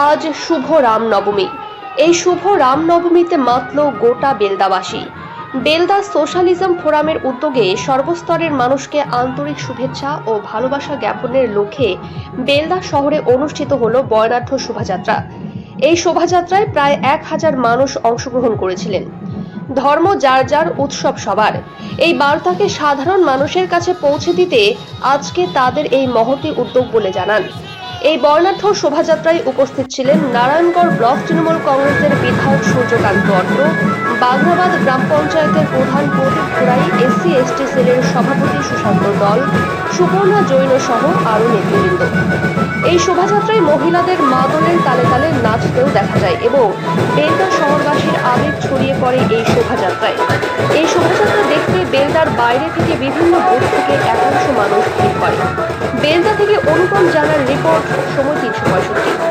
আজ শুভ রামনবমী। এই শুভ রামনবমীতে মাতল গোটা বেলদাবাসী। বেলদা সোশ্যালিজম ফোরামের উদ্যোগে সর্বস্তরের মানুষকে আন্তরিক শুভেচ্ছা ও ভালোবাসা জ্ঞাপনের লক্ষ্যে বেলদা শহরে অনুষ্ঠিত হল বর্ণাঢ্য শোভাযাত্রা। এই শোভাযাত্রায় প্রায় এক হাজার মানুষ অংশগ্রহণ করেছিলেন। ধর্ম যার যার উৎসব সবার। এই বার্তাকে সাধারণ মানুষের কাছে পৌঁছে দিতে আজকে তাদের এই মহতি উদ্যোগ বলে জানান। এই বর্ণাঢ্য শোভাযাত্রায় উপস্থিত ছিলেন নারায়ণগড় ব্লক তৃণমূল কংগ্রেসের বিধায়ক সূর্যকান্ত অট্ট বাগরাবাদ গ্রাম পঞ্চায়েতের প্রধান প্রদীপ ঘোড়াই, এসসি, এসটি সেলের সভাপতি সুশান্ত দল, সুবর্ণা জৈন সহ আরও নেতৃবৃন্দ। এই শোভাযাত্রায় মহিলাদের মাদলের তালে তালে নাচতেও দেখা যায় এবং বেলদা শহরবাসীর আবেগ ছড়িয়ে পড়ে এই শোভাযাত্রায়। এই শোভাযাত্রা দেখতে বেলদার বাইরে থেকে বিভিন্ন বুথ থেকে একাংশ মানুষ ভিড় করে। বেলদা থেকে অনুপম জানার রিপোর্ট সময় তিনশো পঁয়ষট্টি।